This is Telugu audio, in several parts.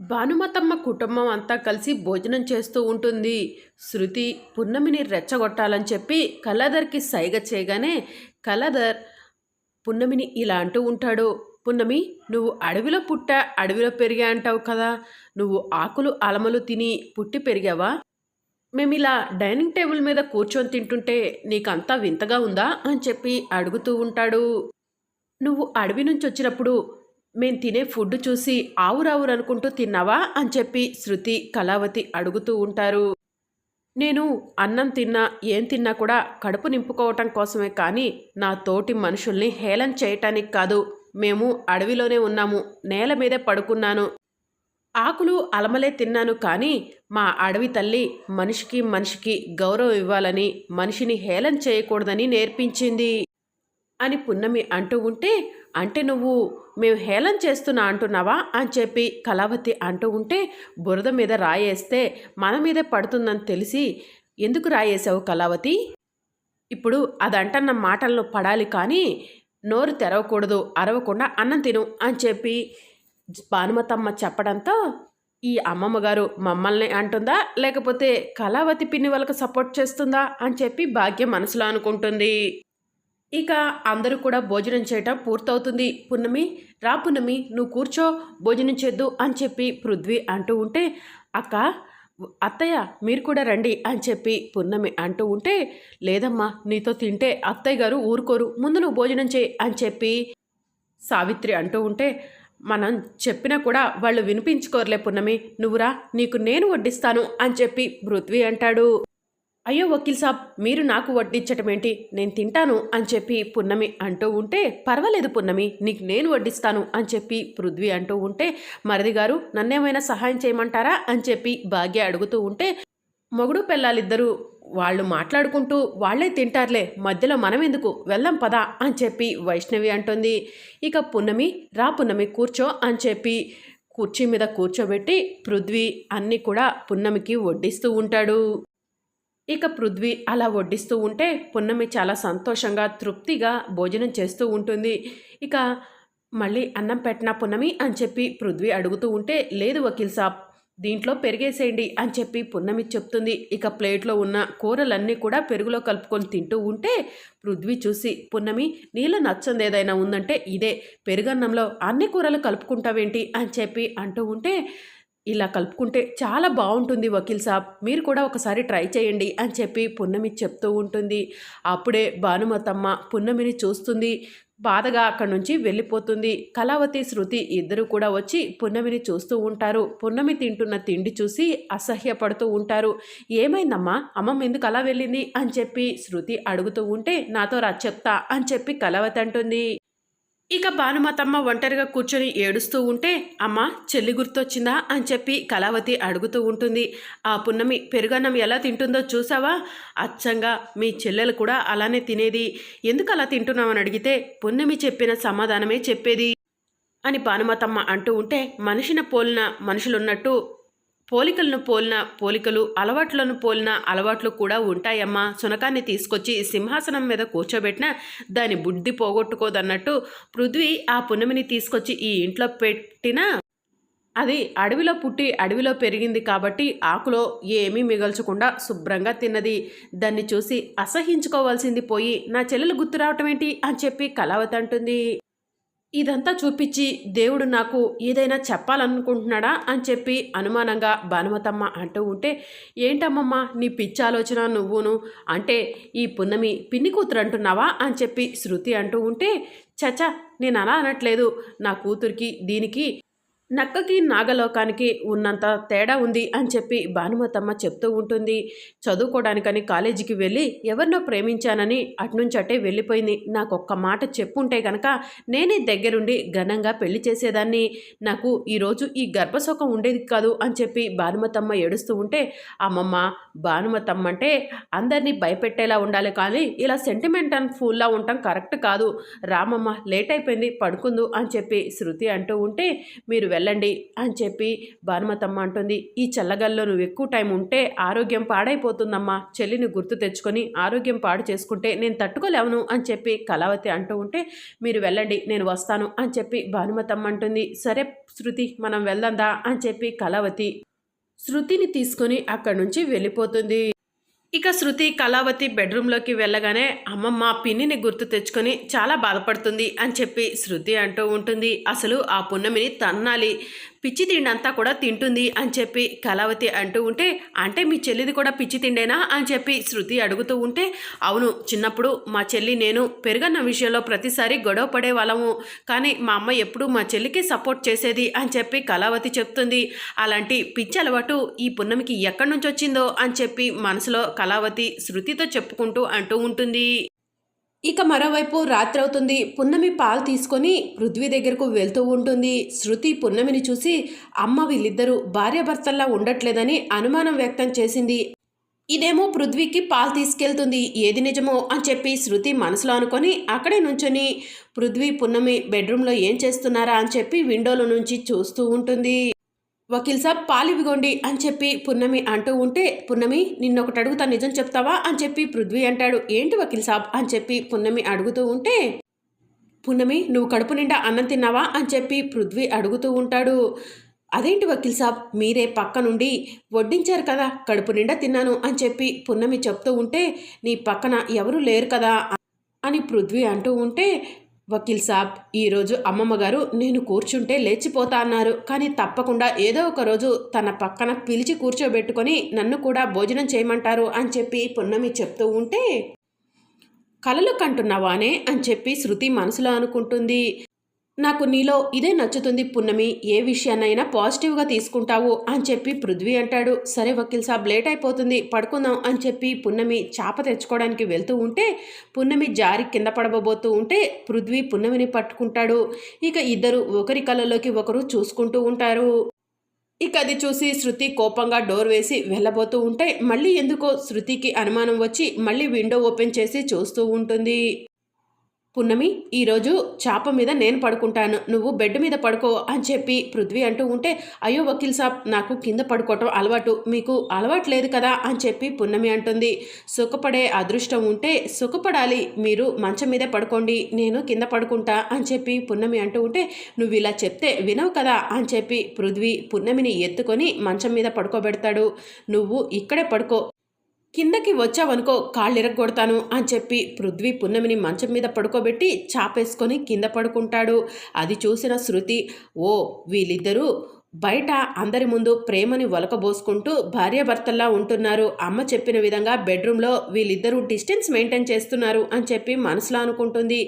భానుమతమ్మ కుటుంబం అంతా కలిసి భోజనం చేస్తూ ఉంటుంది. శృతి పున్నమిని రెచ్చగొట్టాలని చెప్పి కలదర్కి సైగ చేయగానే కలదర్ పున్నమిని ఇలా అంటూ ఉంటాడు. పున్నమి నువ్వు అడవిలో పుట్ట అడవిలో పెరిగా అంటావు కదా. నువ్వు ఆకులు అలమలు తిని పుట్టి పెరిగావా? మేము ఇలా డైనింగ్ టేబుల్ మీద కూర్చొని తింటుంటే నీకంతా వింతగా ఉందా? అని చెప్పి అడుగుతూ ఉంటాడు. నువ్వు అడవి నుంచి వచ్చినప్పుడు మేం తినే ఫుడ్ చూసి ఆవురావురు అనుకుంటూ తిన్నావా? అని చెప్పి శృతి కళావతి అడుగుతూ ఉంటారు. నేను అన్నం తిన్నా ఏం తిన్నా కూడా కడుపు నింపుకోవటం కోసమే కానీ నా తోటి మనుషుల్ని హేళన చేయటానికి కాదు. మేము అడవిలోనే ఉన్నాము నేల మీదే పడుకున్నాను. ఆకులు అలమలే తిన్నాను కానీ మా అడవి తల్లి మనిషికి మనిషికి గౌరవం ఇవ్వాలని మనిషిని హేళన చేయకూడదని నేర్పించింది. అని పున్నమి అంటూ ఉంటే అంటే నువ్వు మేము హేళన చేస్తున్నా అంటున్నావా అని చెప్పి కళావతి అంటూ ఉంటే బురద మీద రాయేస్తే మన మీదే పడుతుందని తెలిసి ఎందుకు రాయేసావు కళావతి? ఇప్పుడు అదంటన్న మాటలను పడాలి కానీ నోరు తెరవకూడదు అరవకుండా అన్నం తిను అని చెప్పి భానుమతమ్మ చెప్పడంతో ఈ అమ్మమ్మ గారు మమ్మల్ని అంటుందా? లేకపోతే కళావతి పిన్ని వాళ్ళకి సపోర్ట్ చేస్తుందా? అని చెప్పి భాగ్యం మనసులో అనుకుంటుంది. ఇక అందరూ కూడా భోజనం చేయటం పూర్తవుతుంది. పున్నమి రా పున్నమి నువ్వు కూర్చో భోజనం చేద్దు అని చెప్పి పృథ్వీ అంటూ ఉంటే అక్క అత్తయ్య మీరు కూడా రండి అని చెప్పి పున్నమి అంటూ ఉంటే లేదమ్మా నీతో తింటే అత్తయ్య గారు ఊరుకోరు ముందు నువ్వు భోజనం చేయి అని చెప్పి సావిత్రి అంటూ ఉంటే మనం చెప్పినా కూడా వాళ్ళు వినిపించుకోరులే పున్నమి నువ్వురా నీకు నేను వడ్డిస్తాను అని చెప్పి పృథ్వీ అంటాడు. అయ్యో వకీల్ సాబ్ మీరు నాకు వడ్డించటం ఏంటి నేను తింటాను అని చెప్పి పున్నమి అంటూ ఉంటే పర్వాలేదు పున్నమి నీకు నేను వడ్డిస్తాను అని చెప్పి పృథ్వీ అంటూ ఉంటే మరిది గారు నన్నేమైనా సహాయం చేయమంటారా అని చెప్పి భాగ్య అడుగుతూ ఉంటే మొగుడు పిల్లలిద్దరూ వాళ్ళు మాట్లాడుకుంటూ వాళ్ళే తింటారులే మధ్యలో మనం ఎందుకు వెళ్దాం పదా అని చెప్పి వైష్ణవి అంటుంది. ఇక పున్నమి రా పున్నమి కూర్చో అని చెప్పి కుర్చీ మీద కూర్చోబెట్టి పృథ్వీ అన్నీ కూడా పున్నమికి వడ్డిస్తూ ఉంటాడు. ఇక పృథ్వీ అలా వడ్డిస్తూ ఉంటే పున్నమి చాలా సంతోషంగా తృప్తిగా భోజనం చేస్తూ ఉంటుంది. ఇక మళ్ళీ అన్నం పెట్టినా పున్నమి అని చెప్పి పృథ్వీ అడుగుతూ ఉంటే లేదు వకీల్ సాబ్ దీంట్లో పెరిగేసేయండి అని చెప్పి పున్నమి చెప్తుంది. ఇక ప్లేట్లో ఉన్న కూరలన్నీ కూడా పెరుగులో కలుపుకొని తింటూ ఉంటే పృథ్వీ చూసి పున్నమి నీళ్ళ నచ్చంది ఏదైనా ఉందంటే ఇదే పెరుగన్నంలో అన్ని కూరలు కలుపుకుంటావేంటి అని చెప్పి అంటూ ఉంటే ఇలా కలుపుకుంటే చాలా బాగుంటుంది వకీల్ సాబ్. మీరు కూడా ఒకసారి ట్రై చేయండి అని చెప్పి పున్నమి చెప్తూ ఉంటుంది. అప్పుడే భానుమతమ్మ పున్నమిని చూస్తుంది. బాధగా అక్కడి నుంచి వెళ్ళిపోతుంది. కళావతి శృతి ఇద్దరు కూడా వచ్చి పున్నమిని చూస్తూ ఉంటారు. పున్నమి తింటున్న తిండి చూసి అసహ్యపడుతూ ఉంటారు. ఏమైందమ్మా? అమ్మమ్మ ఎందుకు అలా వెళ్ళింది? అని చెప్పి శృతి అడుగుతూ ఉంటే నాతో రా చెప్తా అని చెప్పి కళావతి అంటుంది. ఇక భానుమతమ్మ ఒంటరిగా కూర్చొని ఏడుస్తూ ఉంటే అమ్మ చెల్లి గుర్తొచ్చిందా అని చెప్పి కళావతి అడుగుతూ ఉంటుంది. ఆ పున్నమి పెరుగన్నం ఎలా తింటుందో చూసావా? అచ్చంగా మీ చెల్లెలు కూడా అలానే తినేది. ఎందుకు అలా తింటున్నామని అడిగితే పున్నమి చెప్పిన సమాధానమే చెప్పేది అని భానుమతమ్మ అంటూ ఉంటే మనిషిన పోలిన మనుషులున్నట్టు పోలికలను పోలిన పోలికలు అలవాట్లను పోలిన అలవాట్లు కూడా ఉంటాయమ్మా. సునకాన్ని తీసుకొచ్చి సింహాసనం మీద కూర్చోబెట్టిన దాని బుద్ధి పోగొట్టుకోదన్నట్టు పృథ్వీ ఆ పున్నమిని తీసుకొచ్చి ఈ ఇంట్లో పెట్టినా అది అడవిలో పుట్టి అడవిలో పెరిగింది కాబట్టి ఆకులో ఏమీ మిగల్చకుండా శుభ్రంగా తిన్నది. దాన్ని చూసి అసహించుకోవాల్సింది పోయి నా చెల్లెలు గుర్తు రావటం ఏంటి అని చెప్పి కళావతి అంటుంది. ఇదంతా చూపించి దేవుడు నాకు ఏదైనా చెప్పాలనుకుంటున్నాడా అని చెప్పి అనుమానంగా భానుమతమ్మ అంటూ ఉంటే ఏంటమ్మమ్మ నీ పిచ్చి ఆలోచన నువ్వును? అంటే ఈ పున్నమి పిన్ని కూతురు అంటున్నావా? అని చెప్పి శృతి అంటూ ఉంటే చచ నేను అలా అనట్లేదు. నా కూతురికి దీనికి నక్కకి నాగలోకానికి ఉన్నంత తేడా ఉంది అని చెప్పి భానుమతమ్మ చెప్తూ ఉంటుంది. చదువుకోవడానికని కాలేజీకి వెళ్ళి ఎవరినో ప్రేమించానని అటునుంచి అట్టే వెళ్ళిపోయింది. నాకు ఒక్క మాట చెప్పుంటే గనక నేనే దగ్గరుండి ఘనంగా పెళ్ళి చేసేదాన్ని. నాకు ఈరోజు ఈ గర్భశోకం ఉండేది కాదు అని చెప్పి భానుమతమ్మ ఏడుస్తూ ఉంటే అమ్మమ్మ భానుమతమ్మ అంటే అందరినీ భయపెట్టేలా ఉండాలి కానీ ఇలా సెంటిమెంట్ అండ్ ఫూల్లా ఉండటం కరెక్ట్ కాదు. రామమ్మ లేట్ అయిపోయింది పడుకుందు అని చెప్పి శృతి అంటూ ఉంటే మీరు వెళ్ళండి అని చెప్పి భానుమతమ్మ అంటుంది. ఈ చల్లగల్లో నువ్వు ఎక్కువ టైం ఉంటే ఆరోగ్యం పాడైపోతుందమ్మా. చెల్లిని గుర్తు తెచ్చుకొని ఆరోగ్యం పాడు చేసుకుంటే నేను తట్టుకోలేవను అని చెప్పి కళావతి అంటూ ఉంటే మీరు వెళ్ళండి నేను వస్తాను అని చెప్పి భానుమతమ్మ అంటుంది. సరే శృతి మనం వెళ్దాందా అని చెప్పి కళావతి శృతిని తీసుకొని అక్కడి నుంచి వెళ్ళిపోతుంది. ఇక శృతి కళావతి బెడ్రూమ్లోకి వెళ్ళగానే అమ్మమ్మ పిన్నిని గుర్తు తెచ్చుకొని చాలా బాధపడుతుంది అని చెప్పి శృతి అంటూ ఉంటుంది. అసలు ఆ పున్నమిని తన్నాలి. పిచ్చి తిండి అంతా కూడా తింటుంది అని చెప్పి కళావతి అంటూ ఉంటే అంటే మీ చెల్లిది కూడా పిచ్చి తిండేనా అని చెప్పి శృతి అడుగుతూ ఉంటే అవును చిన్నప్పుడు మా చెల్లి నేను పెరుగన్న విషయంలో ప్రతిసారి గొడవ పడే వాళ్ళము కానీ మా అమ్మ ఎప్పుడు మా చెల్లికి సపోర్ట్ చేసేది అని చెప్పి కళావతి చెప్తుంది. అలాంటి పిచ్చి అలవాటు ఈ పున్నమికి ఎక్కడి నుంచి వచ్చిందో అని చెప్పి మనసులో కళావతి శృతితో చెప్పుకుంటూ అంటూ ఉంటుంది. ఇక మరోవైపు రాత్రి అవుతుంది పున్నమి పాలు తీసుకొని పృథ్వీ దగ్గరకు వెళ్తూ ఉంటుంది. శృతి పున్నమిని చూసి అమ్మ వీళ్ళిద్దరూ భార్యాభర్తల్లా ఉండట్లేదని అనుమానం వ్యక్తం చేసింది. ఇదేమో పృథ్వీకి పాలు తీసుకెళ్తుంది. ఏది నిజమో అని చెప్పి శృతి మనసులో అనుకొని అక్కడే నుంచొని పృథ్వీ పున్నమి బెడ్రూమ్లో ఏం చేస్తున్నారా అని చెప్పి విండోలో నుంచి చూస్తూ ఉంటుంది. వకీల్ సాబ్ పాలివిగోండి అని చెప్పి పున్నమి అంటూ ఉంటే పున్నమి నిన్నొకటి అడుగుతా నిజం చెప్తావా అని చెప్పి పృథ్వీ అంటాడు. ఏంటి వకీల్ సాబ్ అని చెప్పి పున్నమి అడుగుతూ ఉంటే పున్నమి నువ్వు కడుపు నిండా అన్నం తిన్నావా అని చెప్పి పృథ్వీ అడుగుతూ ఉంటాడు. అదేంటి వకీల్ సాబ్? మీరే పక్క నుండి వడ్డించారు కదా కడుపు నిండా తిన్నాను అని చెప్పి పున్నమి చెప్తూ ఉంటే నీ పక్కన ఎవరు లేరు కదా అని పృథ్వీ అంటూ ఉంటే వకీల్ సాబ్ ఈరోజు అమ్మమ్మ గారు నేను కూర్చుంటే లేచిపోతా అన్నారు. కానీ తప్పకుండా ఏదో ఒక రోజు తన పక్కన పిలిచి కూర్చోబెట్టుకొని నన్ను కూడా భోజనం చేయమంటారు అని చెప్పి పున్నమి చెప్తూ ఉంటే కలలు కంటున్నావానే అని చెప్పి శృతి మనసులో అనుకుంటుంది. నాకు నీలో ఇదే నచ్చుతుంది పున్నమి ఏ విషయాన్నైనా పాజిటివ్గా తీసుకుంటావు అని చెప్పి పృథ్వీ అంటాడు. సరే వకీల్ సాబ్ లేట్ అయిపోతుంది పడుకుందాం అని చెప్పి పున్నమి చాప తెచ్చుకోవడానికి వెళ్తూ ఉంటే పున్నమి జారి కింద పడబోతూ ఉంటే పృథ్వీ పున్నమిని పట్టుకుంటాడు. ఇక ఇద్దరు ఒకరి కళ్ళలోకి ఒకరు చూసుకుంటూ ఉంటారు. ఇక అది చూసి శృతి కోపంగా డోర్ వేసి వెళ్ళబోతూ ఉంటే మళ్ళీ ఎందుకో శృతికి అనుమానం వచ్చి మళ్ళీ విండో ఓపెన్ చేసి చూస్తూ ఉంటుంది. పున్నమి ఈరోజు చాప మీద నేను పడుకుంటాను. నువ్వు బెడ్ మీద పడుకో అని చెప్పి పృథ్వీ అంటూ ఉంటే అయ్యో వకీల్ సాబ్ నాకు కింద పడుకోవటం అలవాటు. మీకు అలవాటు లేదు కదా అని చెప్పి పున్నమి అంటుంది. సుఖపడే అదృష్టం ఉంటే సుఖపడాలి. మీరు మంచం మీదే పడుకోండి. నేను కింద పడుకుంటా అని చెప్పి పున్నమి అంటూ ఉంటే నువ్వు ఇలా చెప్తే వినవు కదా అని చెప్పి పృథ్వీ పున్నమిని ఎత్తుకొని మంచం మీద పడుకోబెడతాడు. నువ్వు ఇక్కడే పడుకో. కిందకి వచ్చావనుకో కాళ్ళిరగొడతాను అని చెప్పి పృథ్వీ పున్నమిని మంచం మీద పడుకోబెట్టి చాపేసుకొని కింద పడుకుంటాడు. అది చూసిన శృతి ఓ వీళ్ళిద్దరూ బయట అందరి ముందు ప్రేమని ఒలకబోసుకుంటూ భార్యాభర్తల్లా ఉంటున్నారు. అమ్మ చెప్పిన విధంగా బెడ్రూమ్లో వీళ్ళిద్దరూ డిస్టెన్స్ మెయింటైన్ చేస్తున్నారు అని చెప్పి మనసులో అనుకుంటుంది.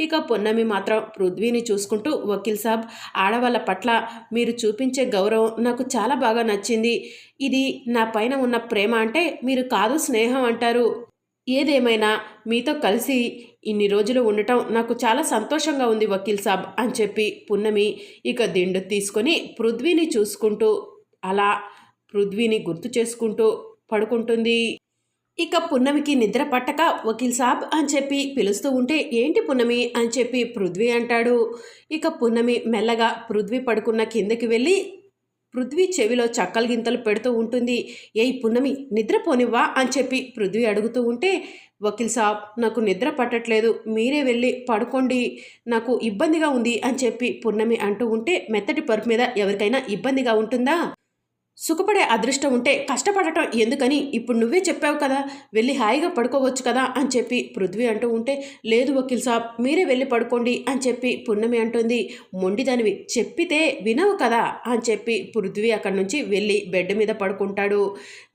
ఇక పొన్నమి మాత్రం పృథ్వీని చూసుకుంటూ వకీల్ సాబ్ ఆడవాళ్ళ పట్ల మీరు చూపించే గౌరవం నాకు చాలా బాగా నచ్చింది. ఇది నా పైన ఉన్న ప్రేమ అంటే మీరు కాదు స్నేహం అంటారు. ఏదేమైనా మీతో కలిసి ఇన్ని రోజులు ఉండటం నాకు చాలా సంతోషంగా ఉంది వకీల్ సాబ్ అని చెప్పి పున్నమి ఇక దిండు తీసుకొని పృథ్వీని చూసుకుంటూ అలా పృథ్వీని గుర్తు చేసుకుంటూ పడుకుంటుంది. ఇక పున్నమికి నిద్ర పట్టక వకీల్ సాబ్ అని చెప్పి పిలుస్తూ ఉంటే ఏంటి పున్నమి? అని చెప్పి పృథ్వీ అంటాడు. ఇక పున్నమి మెల్లగా పృథ్వీ పడుకున్న కిందకి వెళ్ళి పృథ్వీ చెవిలో చక్కల గింతలు పెడుతూ ఉంటుంది. ఏయ్ పున్నమి నిద్రపోనివ్వా అని చెప్పి పృథ్వీ అడుగుతూ ఉంటే వకీల్ సాబ్ నాకు నిద్ర పట్టట్లేదు. మీరే వెళ్ళి పడుకోండి. నాకు ఇబ్బందిగా ఉంది అని చెప్పి పున్నమి అంటూ ఉంటే మెత్తటి పరుపు మీద ఎవరికైనా ఇబ్బందిగా ఉంటుందా? సుఖపడే అదృష్టం ఉంటే కష్టపడటం ఎందుకని ఇప్పుడు నువ్వే చెప్పావు కదా వెళ్ళి హాయిగా పడుకోవచ్చు కదా అని చెప్పి పృథ్వీ అంటూ ఉంటే లేదు వకీల్ సాబ్ మీరే వెళ్ళి పడుకోండి అని చెప్పి పున్నమి అంటుంది. మొండిదానివి చెప్పితే వినవు కదా అని చెప్పి పృథ్వీ అక్కడి నుంచి వెళ్ళి బెడ్ మీద పడుకుంటాడు.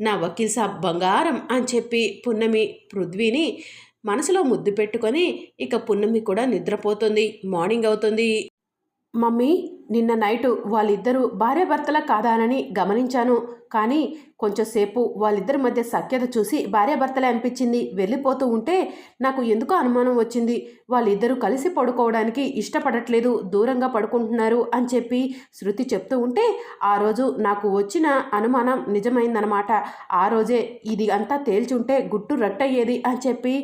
నా వకీల్ సాబ్ బంగారం అని చెప్పి పున్నమి పృథ్వీని మనసులో ముద్దు పెట్టుకొని ఇక పున్నమి కూడా నిద్రపోతుంది మార్నింగ్ అవుతుంది. మమ్మీ నిన్న నైటు వాళ్ళిద్దరూ భార్యాభర్తల కాదానని గమనించాను. కానీ కొంచెంసేపు వాళ్ళిద్దరి మధ్య సఖ్యత చూసి భార్యాభర్తలే అనిపించింది. వెళ్ళిపోతూ ఉంటే నాకు ఎందుకో అనుమానం వచ్చింది. వాళ్ళిద్దరూ కలిసి పడుకోవడానికి ఇష్టపడట్లేదు. దూరంగా పడుకుంటున్నారు అని చెప్పి శృతి చెప్తూ ఉంటే ఆ రోజు నాకు వచ్చిన అనుమానం నిజమైందనమాట ఆ రోజే ఇది అంతా తేల్చుంటే గుట్టు రట్టయ్యేది అని చెప్పి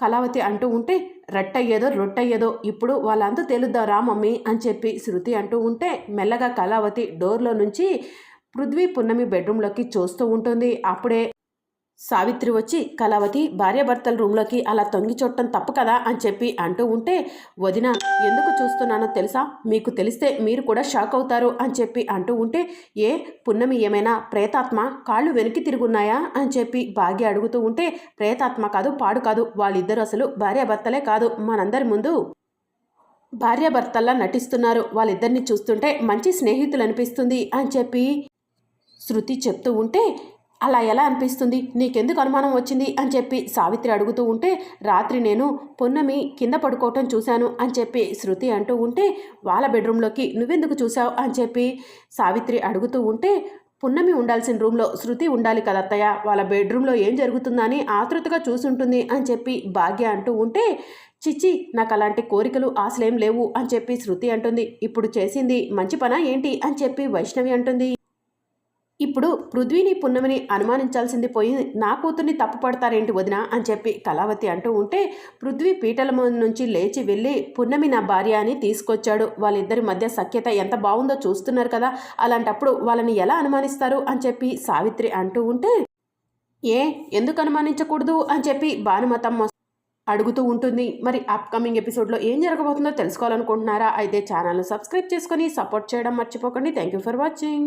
కళావతి అంటూ ఉంటే రట్టయ్యేదో రొట్టయ్యేదో ఇప్పుడు వాళ్ళంతా తేలుద్దారా మమ్మీ అని చెప్పి శృతి అంటూ ఉంటే మెల్లగా కళావతి డోర్లో నుంచి పృథ్వీ పున్నమి బెడ్రూమ్లోకి చూస్తూ ఉంటుంది. అప్పుడే సావిత్రి వచ్చి కళావతి భార్యాభర్తల రూమ్లోకి అలా తొంగి చూడటం తప్పు కదా అని చెప్పి అంటూ ఉంటే వదిన ఎందుకు చూస్తున్నానో తెలుసా? మీకు తెలిస్తే మీరు కూడా షాక్ అవుతారు అని చెప్పి అంటూ ఉంటే ఏ పున్నమి ఏమైనా ప్రేతాత్మ? కాళ్ళు వెనక్కి తిరుగున్నాయా? అని చెప్పి భాగ్య అడుగుతూ ఉంటే ప్రేతాత్మ కాదు పాడు కాదు వాళ్ళిద్దరూ అసలు భార్యాభర్తలే కాదు మనందరి ముందు. భార్యాభర్తల్లా నటిస్తున్నారు వాళ్ళిద్దరిని చూస్తుంటే మంచి స్నేహితులు అనిపిస్తుంది అని చెప్పి శృతి చెప్తూ ఉంటే అలా ఎలా అనిపిస్తుంది? నీకెందుకు అనుమానం వచ్చింది? అని చెప్పి సావిత్రి అడుగుతూ ఉంటే రాత్రి నేను పొన్నమి కింద పడుకోవటం చూశాను అని చెప్పి శృతి అంటూ ఉంటే వాళ్ళ బెడ్రూమ్లోకి నువ్వెందుకు చూసావు అని చెప్పి సావిత్రి అడుగుతూ ఉంటే పున్నమి ఉండాల్సిన రూమ్లో శృతి ఉండాలి కదా అత్తయ్య వాళ్ళ బెడ్రూమ్లో ఏం జరుగుతుందని ఆతృతగా చూసుంటుంది అని చెప్పి భాగ్య అంటూ ఉంటే చిచ్చి నాకు అలాంటి కోరికలు ఆశలేం లేవు అని చెప్పి శృతి అంటుంది. ఇప్పుడు చేసింది మంచి పనా ఏంటి? అని చెప్పి వైష్ణవి అంటుంది. ఇప్పుడు పృథ్వీని పున్నమిని అనుమానించాల్సింది పోయి నా కూతుర్ని తప్పు పడతారేంటి వదిన అని చెప్పి కళావతి అంటూ ఉంటే పృథ్వీ పీటల నుంచి లేచి వెళ్ళి పున్నమి నా భార్య అని తీసుకొచ్చాడు. వాళ్ళిద్దరి మధ్య సఖ్యత ఎంత బాగుందో చూస్తున్నారు కదా. అలాంటప్పుడు వాళ్ళని ఎలా అనుమానిస్తారు అని చెప్పి సావిత్రి అంటూ ఉంటే ఏ ఎందుకు అనుమానించకూడదు అని చెప్పి భానుమతమ్మ అడుగుతూ ఉంటుంది. మరి అప్కమింగ్ ఎపిసోడ్లో ఏం జరగబోతుందో తెలుసుకోవాలనుకుంటున్నారా? అయితే ఛానల్ను సబ్స్క్రైబ్ చేసుకొని సపోర్ట్ చేయడం మర్చిపోకండి. Thank you for watching